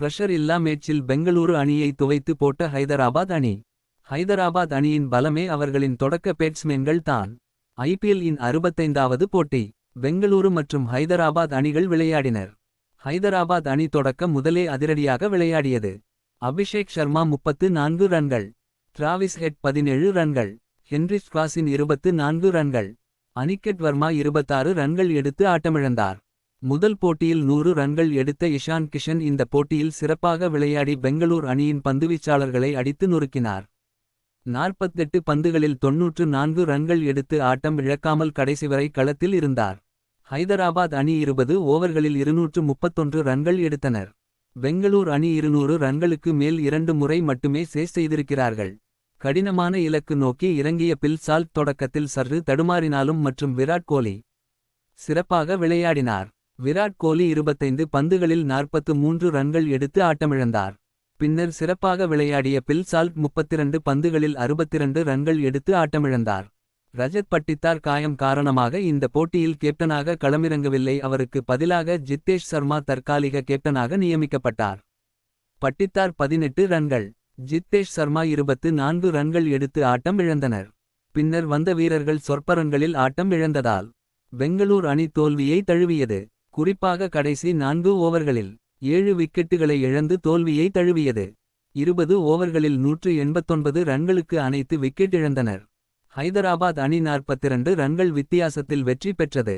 Pressure இல்லா மேட்சில் பெங்களூரு அணியை துவைத்து போட்ட ஹைதராபாத் அணி. ஹைதராபாத் அணியின் பலமே அவர்களின் தொடக்க பேட்ஸ்மேன்கள் தான். ஐபிஎல் இன் அறுபத்தைந்தாவது போட்டி. பெங்களூரு மற்றும் ஹைதராபாத் அணிகள் விளையாடினர். ஹைதராபாத் அணி தொடக்க முதலே அதிரடியாக விளையாடியது. அபிஷேக் சர்மா முப்பத்து நான்கு ரன்கள். டிராவிஸ் ஹெட் பதினேழு ரன்கள். ஹென்ரி கிளாஸின் இருபத்து நான்கு ரன்கள். அனிகெட் வர்மா இருபத்தாறு ரன்கள் எடுத்து ஆட்டமிழந்தார். முதல் போட்டியில் நூறு ரன்கள் எடுத்த இஷான் கிஷன் இந்த போட்டியில் சிறப்பாக விளையாடி பெங்களூர் அணியின் பந்துவீச்சாளர்களை அடித்து நொறுக்கினார். நாற்பத்தெட்டு பந்துகளில் தொன்னூற்று நான்கு ரன்கள் எடுத்து ஆட்டம் இழக்காமல் கடைசி வரை களத்தில் இருந்தார். ஹைதராபாத் அணி இருபது ஓவர்களில் இருநூற்று முப்பத்தொன்று ரன்கள் எடுத்தனர். பெங்களூர் அணி இருநூறு ரன்களுக்கு மேல் இரண்டு முறை மட்டுமே சேஸ் செய்திருக்கிறார்கள். கடினமான இலக்கு நோக்கி இறங்கிய பில் சால்ட் தொடக்கத்தில் சற்று தடுமாறினாலும் மற்றும் விராட் கோலி சிறப்பாக விளையாடினார். விராட் கோலி இருபத்தைந்து பந்துகளில் நாற்பத்து மூன்று ரன்கள் எடுத்து ஆட்டமிழந்தார். பின்னர் சிறப்பாக விளையாடிய பில் சால்ட் முப்பத்திரண்டு பந்துகளில் அறுபத்திரண்டு ரன்கள் எடுத்து ஆட்டமிழந்தார். ரஜத் பட்டித்தார் காயம் காரணமாக இந்த போட்டியில் கேப்டனாக களமிறங்கவில்லை. அவருக்கு பதிலாக ஜித்தேஷ் சர்மா தற்காலிக கேப்டனாக நியமிக்கப்பட்டார். பட்டித்தார் பதினெட்டு ரன்கள் ஜித்தேஷ் சர்மா இருபத்து நான்கு ரன்கள் எடுத்து ஆட்டம் இழந்தனர் பின்னர் வந்த வீரர்கள் சொற்ப ரன்களில் ஆட்டம் இழந்ததால் பெங்களூர் அணி தோல்வியை தழுவியது. குறிப்பாக கடைசி நான்கு ஓவர்களில் ஏழு விக்கெட்டுகளை இழந்து தோல்வியை தழுவியது. இருபது ஓவர்களில் நூற்று எண்பத்தொன்பது ரன்களுக்கு அனைத்து விக்கெட் இழந்தனர். ஹைதராபாத் அணி நாற்பத்திரண்டு ரன்கள் வித்தியாசத்தில் வெற்றி பெற்றது.